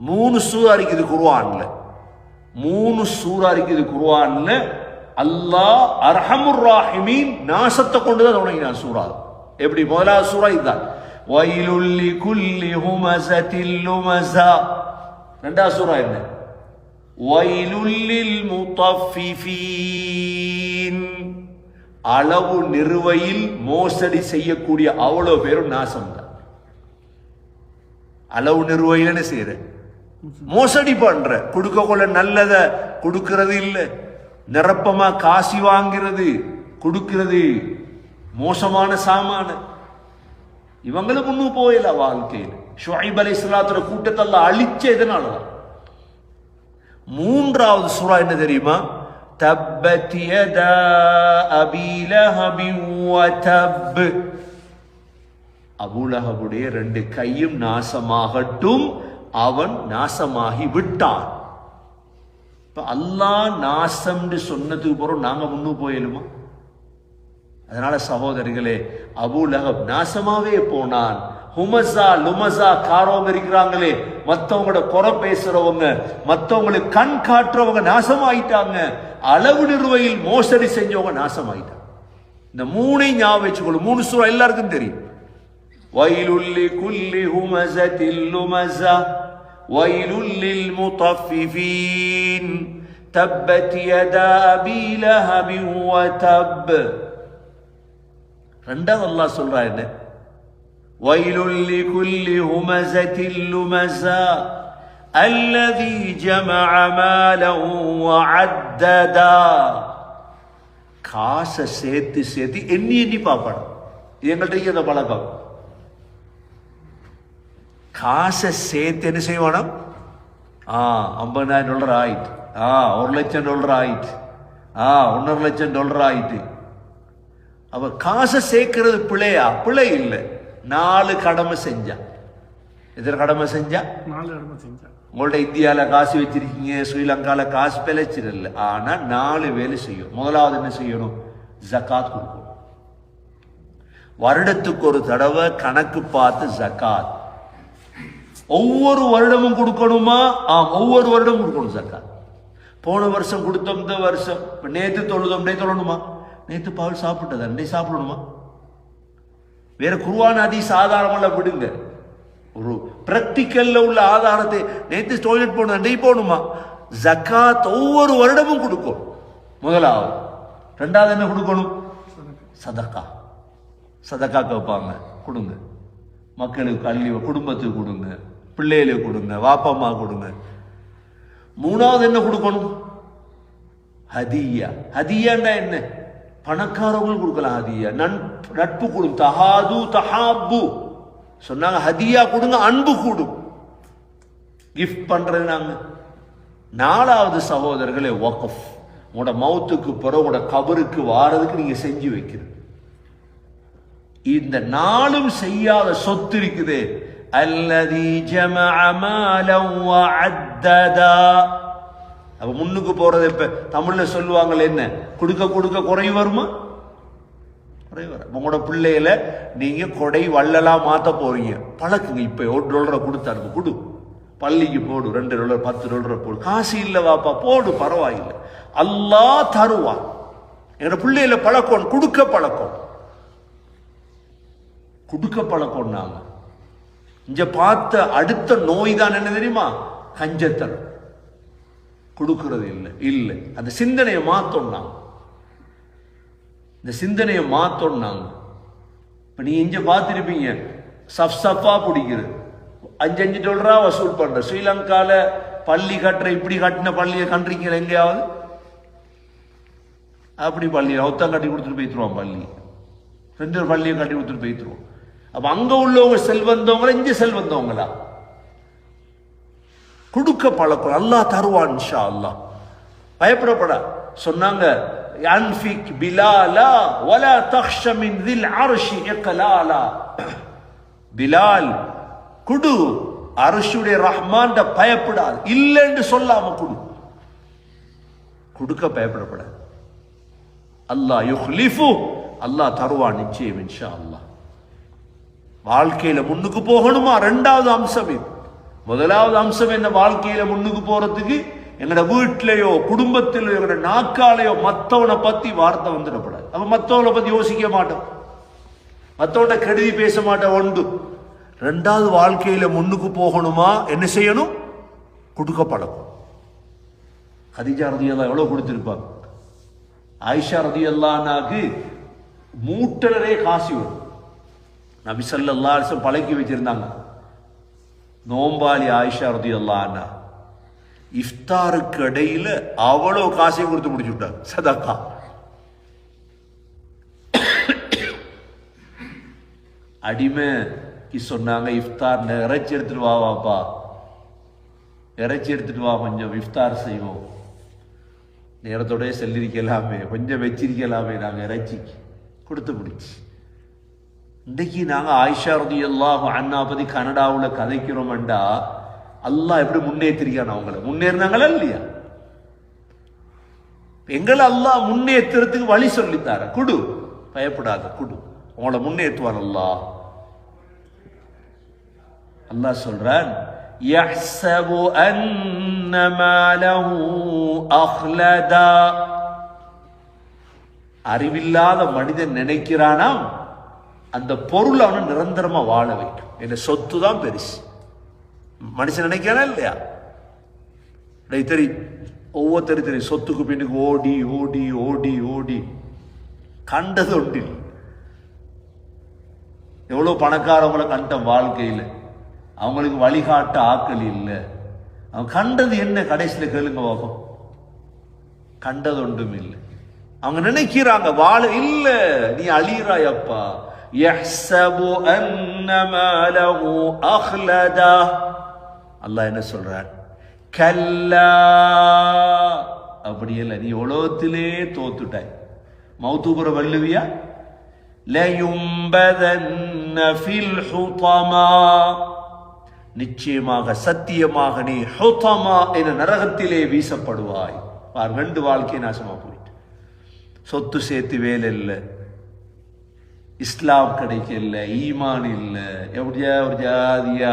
மூணு சூறா இருக்குது குர்ஆன்ல. மூணு சூறா இருக்குது குர்ஆன்ல. அல்லாஹ் அர்ஹமுர் ராஹிமீன் நாசத்தை கொண்டு தான் தொடங்கினான் சூறா எப்படி? முதலாவது சூறா இதுதான். வயலுல்லி குல்லி ஹுமசத்தில் லுமசா ரெண்டாவது சூறா என்ன? வயலுல்லில் முத்தஃபிஃபீன். அளவு நிறுவையில் மோசடி செய்யக்கூடிய அவ்வளவு பேரும் நாசம் தான் அளவு நிறுவையில் என்ன செய்யறேன். மோசடி பண்ற. கொடுக்க கொள்ள நல்லத கொடுக்கிறது இல்ல. நிரப்பமா காசி வாங்கிறது கொடுக்கிறது. மோசமான சாமான. இவங்களும் முன்னும் போயில வாழ்க்கையில். ஷுஐப் அலி இஸ்லாத்துல கூட்டத்தெல்லாம் அழிச்ச இதனாலதான் மூன்றாவது சுறா என்ன தெரியுமா? தப்பத் யதா அபூலஹபுடைய ரெண்டு கையும் நாசமாகட்டும். அவன் நாசமாகி விட்டான். இப்ப அல்லாஹ் நாசம்னு சொன்னதுக்கு பிறகு நாங்க முன்னு போயிடுமா அதனால சகோதரிகளே அபூ நாசமாவே போனான். ஹுமசா லுமசா காரவங்க இருக்கிறாங்களே மற்றவங்களோட குறை பேசுறவங்க மத்தவங்களுக்கு கண் காட்டுறவங்க நாசமாயிட்டாங்க. அளவு நிறுவையில் மோசடி செஞ்சவங்க நாசமாயிட்டாங்க. இந்த மூணை ஞாபகம் வச்சுக்கொள்ளும் மூணு சூழல் எல்லாருக்கும் தெரியும். வயலுள்ளி குல்லி ஹுமசத்தில் தில்லுமசா வயலுல்லில் முத்தஃபிஃபீன் தப்பத் யதா அபீ லஹபின் வதப் ரெண்டாவது அல்லாஹ் சொல்றா என்ன வயலுல்லி குல்லி ஹுமசத்தில் லுமசா الذي جمع مالا وعددا காசை சேர்த்து சேர்த்து எண்ணி எண்ணி பார்க்கணும் இது எங்கள்கிட்ட இந்த பழக்கம் காசை சேர்த்து என்ன செய்வானோ ஆ ஐம்பதாயிரம் டாலர் ஆயிட்டு. ஆ ஒரு லட்சம் டாலர் ஆயிட்டு. ஆ ஒன்றரை லட்சம் டாலர் ஆயிட்டு. அவ காசை சேர்க்கிறது பிழையா? பிழை இல்லை. நாலு கடமை செஞ்சா. எத்தனை கடமை செஞ்சா? நாலு இடமா செஞ்சேன் உங்கள்ட்ட இந்தியாவில் காசு வச்சிருக்கீங்க ஸ்ரீலங்கால காசு பிழைச்சிடல. ஆனா நாலு வேலை செய்யும். முதலாவது என்ன செய்யணும்? ஜக்காத் கொடுக்கணும். வருடத்துக்கு ஒரு தடவை கணக்கு பார்த்து ஜக்காத். ஒவ்வொரு வருடமும் கொடுக்கணுமா? ஆம் ஒவ்வொரு வருடமும் கொடுக்கணும் சக்கா போன வருஷம் கொடுத்தோம் இந்த வருஷம். நேற்று தொழுதோம் டே தொழணுமா? நேற்று பால் சாப்பிட்டதா? டே சாப்பிடணுமா? வேற குருவான அதி சாதாரணமல்ல விடுங்க. ஒரு பிராக்டிக்கல்ல உள்ள ஆதாரத்தை நேற்று டாய்லெட் போனது? டே போகணுமா? ஜக்காத் ஒவ்வொரு வருடமும் கொடுக்கும். முதலாவது. ரெண்டாவது என்ன கொடுக்கணும்? சதக்கா. சதக்கா கேட்பாங்க கொடுங்க. மக்களுக்கு கல்வி குடும்பத்துக்கு கொடுங்க. பிள்ளைகளுக்கு கொடுங்க வாப்பம்மா கொடுங்க. மூணாவது என்ன கொடுக்கணும்? ஹதியா. ஹதியாண்டா என்ன? பணக்காரவங்களுக்கு கொடுக்கலாம் ஹதியா. நன் நட்பு கொடுங்க தஹாது தஹாபு. சொன்னாங்க ஹதியா கொடுங்க அன்பு கூடும் கிஃப்ட் பண்றது நாங்க. நாலாவது சகோதரர்களே ஒக்கஃப் உங்களோட மௌத்துக்கு பிறகு உங்களோட கபருக்கு வாரதுக்கு நீங்க செஞ்சு வைக்கிறது இந்த நாளும் செய்யாத சொத்து இருக்குது. அல்லதி ஜமஅ மாலம் வஅத்ததா அப்ப முன்னுக்கு போறது இப்ப தமிழ்ல சொல்லுவாங்களே என்ன? கொடுக்க கொடுக்க குறை வருமா? குறை வரும் உங்களோட பிள்ளையில நீங்க கொடை வள்ளலா மாத்த போறீங்க. பழக்குங்க இப்ப. ஒரு டாலரை கொடுத்தாருங்க கொடு. பள்ளிக்கு போடு. ரெண்டு டாலர் பத்து டாலர் போடு. காசு இல்லை வாப்பா. போடு. பரவாயில்லை. அல்லா தருவான். எங்க பிள்ளையில பழக்கம். கொடுக்க பழக்கம். கொடுக்க பழக்கம் நாங்கள் இங்க பார்த்த அடுத்த நோய் தான் என்ன தெரியுமா? கஞ்சத்தனம். கொடுக்கிறது இல்லை இல்லை. அந்த சிந்தனையை மாத்தோம்னா. இந்த சிந்தனையை மாத்தோம் இப்ப நீ இங்க பார்த்துருப்பீங்க சப் சப்பா பிடிக்கிறது அஞ்சு அஞ்சு டாலரா வசூல் பண்ற ஸ்ரீலங்கால பள்ளி கட்டுற இப்படி கட்டின பள்ளியை கண்டிருக்கீங்க எங்கேயாவது? அப்படி பள்ளி ஒத்தம் கட்டி கொடுத்துட்டு போய்த்துருவான் பள்ளி. ரெண்டு பள்ளியை கட்டி கொடுத்துட்டு போய்த்துருவோம் அப்ப அங்க உள்ளவங்க செல்வந்தவங்களா இங்க செல்வந்தவங்களா? கொடுக்க பழக்கம் அல்லாஹ் தருவான் இன்ஷா அல்லாஹ். பயப்படப்பட. சொன்னாங்க அன்ஃபிக் பிலாலா வலா தக்ஷ மின் தில் அர்ஷி இக்லாலா பிலால் குடு. அரசுடைய ரஹ்மான் பயப்படாது. இல்லைன்னு சொல்லாம குடு. கொடுக்க பயப்படப்படாது அல்லாஹ் யுஹ்லிஃபு. அல்லாஹ் தருவான் நிச்சயம் இன்ஷா அல்லாஹ். வாழ்க்கையில முன்னுக்கு போகணுமா? ரெண்டாவது அம்சம் இது. முதலாவது அம்சம் என்ன? வாழ்க்கையில முன்னுக்கு போறதுக்கு எங்களோட வீட்டிலேயோ குடும்பத்திலேயோ எங்களோட நாக்காலையோ மற்றவனை பத்தி வார்த்தை வந்துடக்கூடாது. அப்ப மற்றவனை பத்தி யோசிக்க மாட்டோம். மற்றவன கெடுதி பேச மாட்டோம் உண்டு ரெண்டாவது வாழ்க்கையில முன்னுக்கு போகணுமா? என்ன செய்யணும்? கொடுக்க பழக்கம் ஹதிஜா ரதியெல்லாம் எவ்வளவு கொடுத்துருப்பாங்க? ஆயிஷா ரதியல்லானாக்கு மூட்டலரே காசி வரும். நபிசல்லா ஸல்லல்லாஹு பழக்கி வச்சிருந்தாங்க நோம்பாளி ஆயிஷா ரதியல்லானா இஃப்தாருக்கு இடையில அவ்வளோ காசையும் கொடுத்து முடிச்சு விட்டாங்க சதக்கா அடிமைக்கு சொன்னாங்க இஃப்தார் இறைச்சி எடுத்துட்டு வா வாப்பா இறைச்சி எடுத்துட்டு வா கொஞ்சம் இஃப்தார் செய்வோம். நேரத்தோடய செல்லிருக்கலாமே கொஞ்சம் வச்சிருக்கலாமே நாங்கள் இறைச்சிக்கு. கொடுத்து முடிச்சு. இன்றைக்கு நாங்கள் ஆயிஷா ரதி அல்லாஹ் அண்ணா பத்தி கனடாவில் கதைக்கிறோம்டா அல்லாஹ் எப்படி முன்னேற்றிருக்கான் அவங்கள முன்னேறினாங்களா இல்லையா எங்களை அல்லாஹ் முன்னேற்றுறதுக்கு வழி சொல்லித்தார குடு பயப்படாத குடு உங்களை முன்னேற்றுவான் அல்லாஹ் அல்லாஹ் சொல்றான் يحسب أن ماله أخلدا அறிவில்லாத மனிதன் நினைக்கிறானாம் அந்த பொருள் அவனை நிரந்தரமா வாழ வைக்கும். என்ன சொத்து தான் பெருசு. மனுஷன் நினைக்கிறானா இல்லையா? டேய் தெரி ஒவ்வொருத்தரும் தெரியும். சொத்துக்கு பின்னுக்கு ஓடி ஓடி ஓடி ஓடி. கண்டது ஒன்றில் எவ்வளோ பணக்காரவங்களை கண்டம் வாழ்க்கையில். அவங்களுக்கு வழிகாட்ட ஆக்கள் இல்லை. அவன் கண்டது என்ன? கடைசியில் கேளுங்க பார்ப்போம் கண்டது ஒன்றும் இல்லை. அவங்க நினைக்கிறாங்க வாழ இல்லை. நீ அழியிறாயப்பா يحسب أن அன்ன மாலஹு அஹ்லதா அல்லாஹ் என்ன சொல்றார்? கல்லா. அப்படி இல்லை நீ உலகத்திலே தோத்துட்டாய். மௌத்துபுர வள்ளுவியா லயும்பதன்ன ஃபில் ஹுதமா. நிச்சயமாக சத்தியமாக நீ ஹுதமா என நரகத்திலே வீசப்படுவாய். பார் ரெண்டு வாழ்க்கை நாசமா போயிட்டு. சொத்து சேர்த்து வேலை இல்லை. இஸ்லாம் கிடைக்கல ஈமான் இல்லை எப்படியா ஒரு ஜாதியா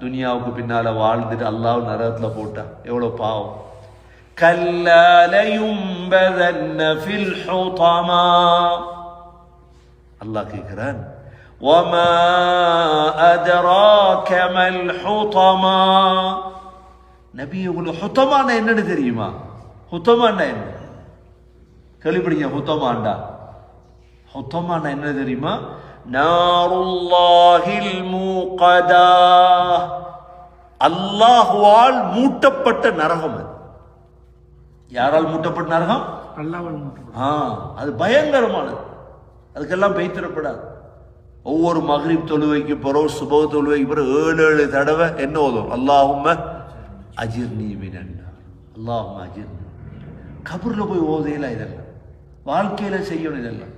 துனியாவுக்கு பின்னால வாழ்ந்துட்டு அல்லாஹ் நரகத்துல போட்டான் எவ்வளவு பாவம் கல்லாலையும்பதன்ன ஃபில் ஹுதமா அல்லாஹ் கேட்கிறான் وما أدراك ما الحطما நபி உங்களுக்கு ஹுத்தமான என்னன்னு தெரியுமா ஹுத்தமான என்ன கேள்விப்படுங்க ஹுத்தமாண்டா ஹுத்தமான என்ன தெரியுமா? நாருல்லாஹில் மூகதா. அல்லாஹுவால் மூட்டப்பட்ட நரகம் அது. யாரால் மூட்டப்பட்ட நரகம்? ஆ அது பயங்கரமானது. அதுக்கெல்லாம் பெய்திடப்படாது ஒவ்வொரு மகரிப் தொழுவைக்கு பிறகு சுப தொழுவைக்கு பிறகு ஏழு ஏழு தடவை என்ன ஓதும்? அல்லாஹும்ம அஜிர் நீ மினன்னா அல்லாஹும்ம அஜிர் கபூரில் போய் ஓதையில இதெல்லாம். வாழ்க்கையில செய்யணும் இதெல்லாம்.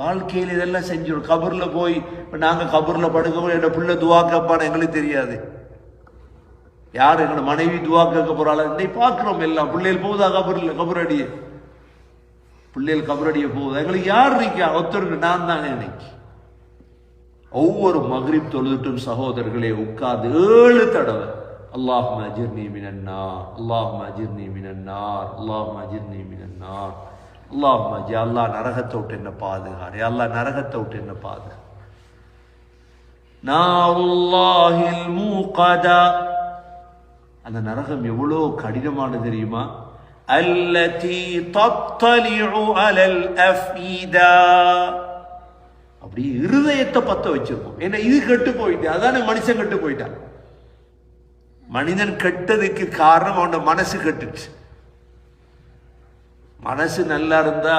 வாழ்க்கையில் இதெல்லாம் செஞ்சிடும் கபூரில் போய் இப்போ நாங்கள் கபூரில் படுக்கவும் என்னோட பிள்ளை துவா கேட்பான்னு எங்களுக்கு தெரியாது. யார் எங்களோட மனைவி துவா கேட்க போகிறாள் இன்னைக்கு பார்க்குறோம் எல்லாம். பிள்ளைகள் போகுதா கபூரில்? கபூரடியே. பிள்ளைகள் கபரடிய போகுதா? எங்களுக்கு யார் இருக்கா? ஒருத்தருக்கு நான் தானே இன்னைக்கு. ஒவ்வொரு மகரிப் தொழுதுட்டும் சகோதரர்களே உட்கார்ந்து ஏழு தடவை. அல்லாஹ் நீ மினன்னார் அல்லாஹ் அஜிர்னி மினன்னார் அல்லாஹ் அஜிர்னி மினன்னார் அல்லாஹ் ஜி அல்லா நரகத்தை விட்டு என்ன பாதுகார். அல்லா நரகத்தை விட்டு என்ன பாதுகார். நாருல்லாஹில் மூகதா. அந்த நரகம் எவ்வளோ கடினமானது தெரியுமா? அல்லதி தத்தலிஉ அலல் அஃபீதா. அப்படி இருதயத்தை பத்த வச்சிருக்கோம். என்ன இது கெட்டு போயிட்டு அதான மனுஷன் கெட்டு போயிட்டான். மனிதன் கெட்டதுக்கு காரணம் அவனோட மனசு கெட்டுச்சு. மனசு நல்லா இருந்தா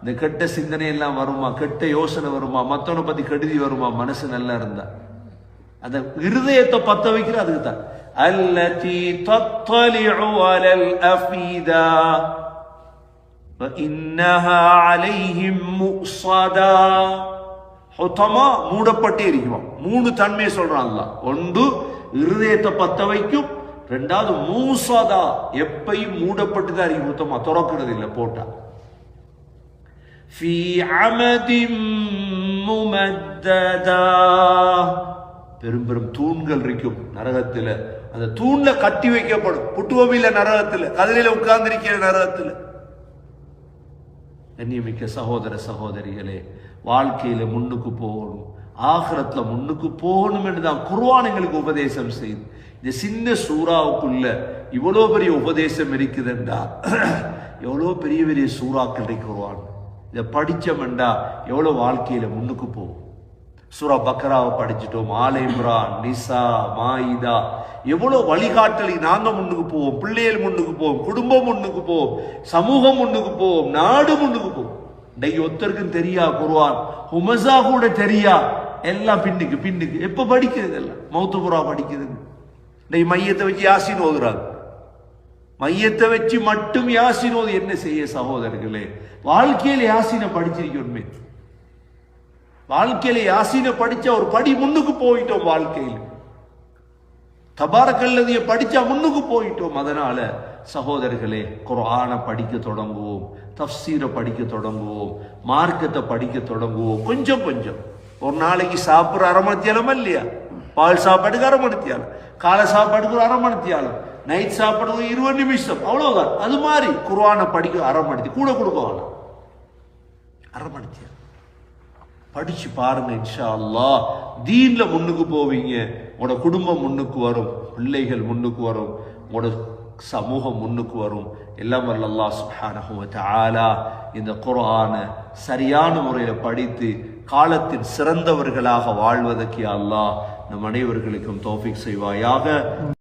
இந்த கெட்ட சிந்தனை எல்லாம் வருமா? கெட்ட யோசனை வருமா? மற்றவனை பத்தி கெடுதி வருமா? மனசு நல்லா இருந்தா. அந்த இருதயத்தை பத்த வைக்கிற அதுக்கு தான் அல்லதி தத்தலிஉ அலல் அஃபீதா இன்னஹா அலைஹிம் முஸதா சுத்தமா மூடப்பட்டே இருக்குமா மூணு தன்மையை சொல்றான் ஒன்று இருதயத்தை பத்த வைக்கும். ரெண்டாவது மூசாதா எப்பையும் மூடப்பட்டு தான் அறிவு ஊத்தமா திறக்கிறது இல்லை போட்டா. பெரும் பெரும் தூண்கள் இருக்கும் நரகத்தில். அந்த தூண்ல கட்டி வைக்கப்படும். புட்டுவமில நரகத்தில். கதிரையில உட்கார்ந்திருக்கிற நரகத்தில். கண்ணியமிக்க சகோதர சகோதரிகளே வாழ்க்கையில முன்னுக்கு போகணும். ஆகரத்தில் முன்னுக்கு போகணும் என்று தான் குர்வான் எங்களுக்கு உபதேசம் செய்து. இந்த சின்ன சூறாவுக்குள்ள இவ்வளோ பெரிய உபதேசம் இருக்குதுண்டா. எவ்வளோ பெரிய பெரிய சூறாக்கள் இருக்கு இதை படிச்சோம்டா எவ்வளோ வாழ்க்கையில் முன்னுக்கு போகும். சூரா பக்ராவை படிச்சிட்டோம் ஆலைம்ரான் நிசா மாயிதா. எவ்வளோ வழிகாட்டலை நாங்கள் முன்னுக்கு போவோம் பிள்ளைகள் முன்னுக்கு போவோம் குடும்பம் முன்னுக்கு போவோம் சமூகம் முன்னுக்கு போவோம் நாடு முன்னுக்கு போவோம். இன்னைக்கு ஒருத்தருக்கும் தெரியா குருவான் ஹுமசா கூட தெரியா? எல்லாம் பின்னுக்கு பின்னுக்கு. எப்போ படிக்கிறது எல்லாம் மௌத்துபுரா படிக்குதுங்க இன்றைக்கு மையத்தை வச்சு யாசின் ஓதுறாங்க மையத்தை வச்சு மட்டும் யாசின் ஓது. என்ன செய்ய சகோதரர்களே? வாழ்க்கையில் யாசினை படிச்சிருக்கணுமே. வாழ்க்கையில யாசினை படிச்சா ஒரு படி முன்னுக்கு போயிட்டோம் வாழ்க்கையில். தபாரக்கல்லதிய படிச்சா முன்னுக்கு போயிட்டோம். அதனால சகோதரர்களே குரானை படிக்க தொடங்குவோம். தப்சீரை படிக்க தொடங்குவோம். மார்க்கத்தை படிக்க தொடங்குவோம். கொஞ்சம் கொஞ்சம். ஒரு நாளைக்கு சாப்பிட்ற அரை மணித்தியாலமா இல்லையா? பால் சாப்பாட்டுக்கு அரை மணித்தியாலம் காலை சாப்பாடுக்கு ஒரு அரை மணித்தியாலம் நைட் சாப்பாடுக்கு ஒரு இருபது நிமிஷம் அவ்வளோதான் அது மாதிரி குர்ஆனை படிக்க அரை மணித்தி கூட கொடுக்க வேணாம். அரை மணித்தியாலம் படிச்சு பாருங்க இன்ஷா அல்லாஹ் தீன்ல முன்னுக்கு போவீங்க உங்களோட குடும்பம் முன்னுக்கு வரும் பிள்ளைகள் முன்னுக்கு வரும் உங்களோட சமூகம் முன்னுக்கு வரும். எல்லாம் வல்ல அல்லாஹ் சுப்ஹானஹு இந்த குரான சரியான முறையில் படித்து காலத்தின் சிறந்தவர்களாக வாழ்வதற்கு அல்லாஹ். நம் அனைவர்களுக்கும் தோஃபிக் செய்வாயாக.